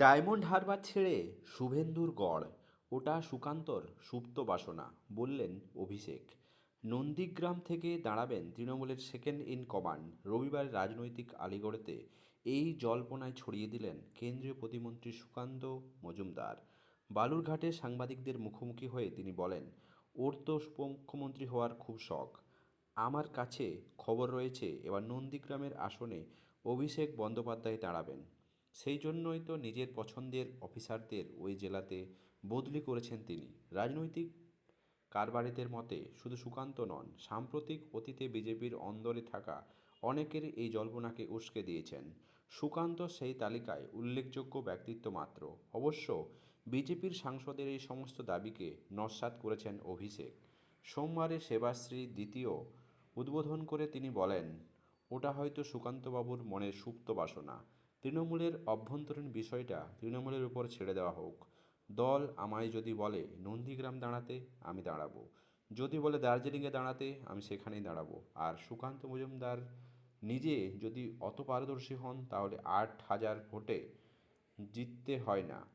Diamond Harbour ছেড়ে শুভেন্দুর গড়, ওটা সুকান্তর সুপ্ত বাসনা, বললেন অভিষেক। নন্দীগ্রাম থেকে দাঁড়াবেন তৃণমূলের সেকেন্ড ইন কমান্ড রবিবার রাজনৈতিক আলিগড়েতে। এই জল্পনায় ছড়িয়ে দিলেন কেন্দ্রীয় প্রতিমন্ত্রী সুকান্ত মজুমদার। বালুরঘাটে সাংবাদিকদের মুখোমুখি হয়ে তিনি বলেন, ওর তো মুখ্যমন্ত্রী হওয়ার খুব শখ। আমার কাছে খবর রয়েছে, এবার নন্দীগ্রামের আসনে অভিষেক বন্দ্যোপাধ্যায় দাঁড়াবেন। সেই জন্যই তো নিজের পছন্দের অফিসারদের ওই জেলাতে বদলি করেছেন তিনি। রাজনৈতিক কারবারিদের মতে, শুধু সুকান্ত নন, সাম্প্রতিক অতীতে বিজেপির অন্দরে থাকা অনেকের এই জল্পনাকে উস্কে দিয়েছেন। সুকান্ত সেই তালিকায় উল্লেখযোগ্য ব্যক্তিত্ব মাত্র। অবশ্য বিজেপির সাংসদের এই সমস্ত দাবিকে নস্যাৎ করেছেন অভিষেক। সোমবারে সেবাশ্রী দ্বিতীয় উদ্বোধন করে তিনি বলেন, ওটা হয়তো সুকান্তবাবুর মনের সুপ্ত বাসনা। তৃণমূলের অভ্যন্তরীণ বিষয়টা তৃণমূলের উপর ছেড়ে দেওয়া হোক। দল আমায় যদি বলে, নন্দীগ্রাম দাঁড়াতে আমি দাঁড়াবো। যদি বলে, দার্জিলিংয়ে দাঁড়াতে আমি সেখানেই দাঁড়াবো। আর সুকান্ত মজুমদার নিজে যদি অত পারদর্শী হন, তাহলে আট হাজার ভোটে জিততে হয় না।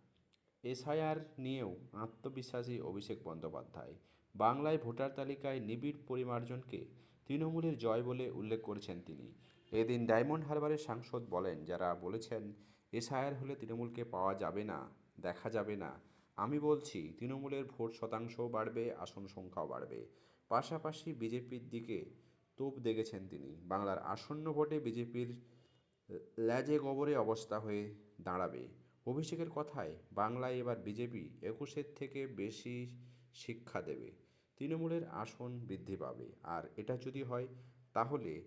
এসআইআর নিয়েও আত্মবিশ্বাসী অভিষেক বন্দ্যোপাধ্যায়। বাংলায় ভোটার তালিকায় নিবিড় পরিমার্জনকে তৃণমূলের জয় বলে উল্লেখ করেছেন তিনি। এদিন ডায়মন্ড হারবারের সাংসদ বলেন, যারা বলেছেন, এসআইআর হলে তৃণমূলকে পাওয়া যাবে না, দেখা যাবে না। আমি বলছি, তৃণমূলের ভোট শতাংশও বাড়বে, আসন সংখ্যাও বাড়বে। পাশাপাশি বিজেপির দিকে তোপ দেখেছেন তিনি। বাংলার আসন্ন ভোটে বিজেপির ল্যাজে গবরে অবস্থা হয়ে দাঁড়াবে। অভিষেকের কথায়, বাংলায় এবার বিজেপি একুশের থেকে বেশি শিক্ষা দেবে। তৃণমূলের আসন বৃদ্ধি পাবে। আর এটা যদি হয়, তাহলে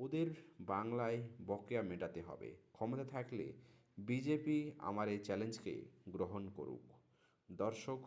ওদের বাংলায় বকেয়া মেটাতে হবে। ক্ষমতা থাকলে বিজেপি আমার এই চ্যালেঞ্জকে গ্রহণ করুক। দর্শক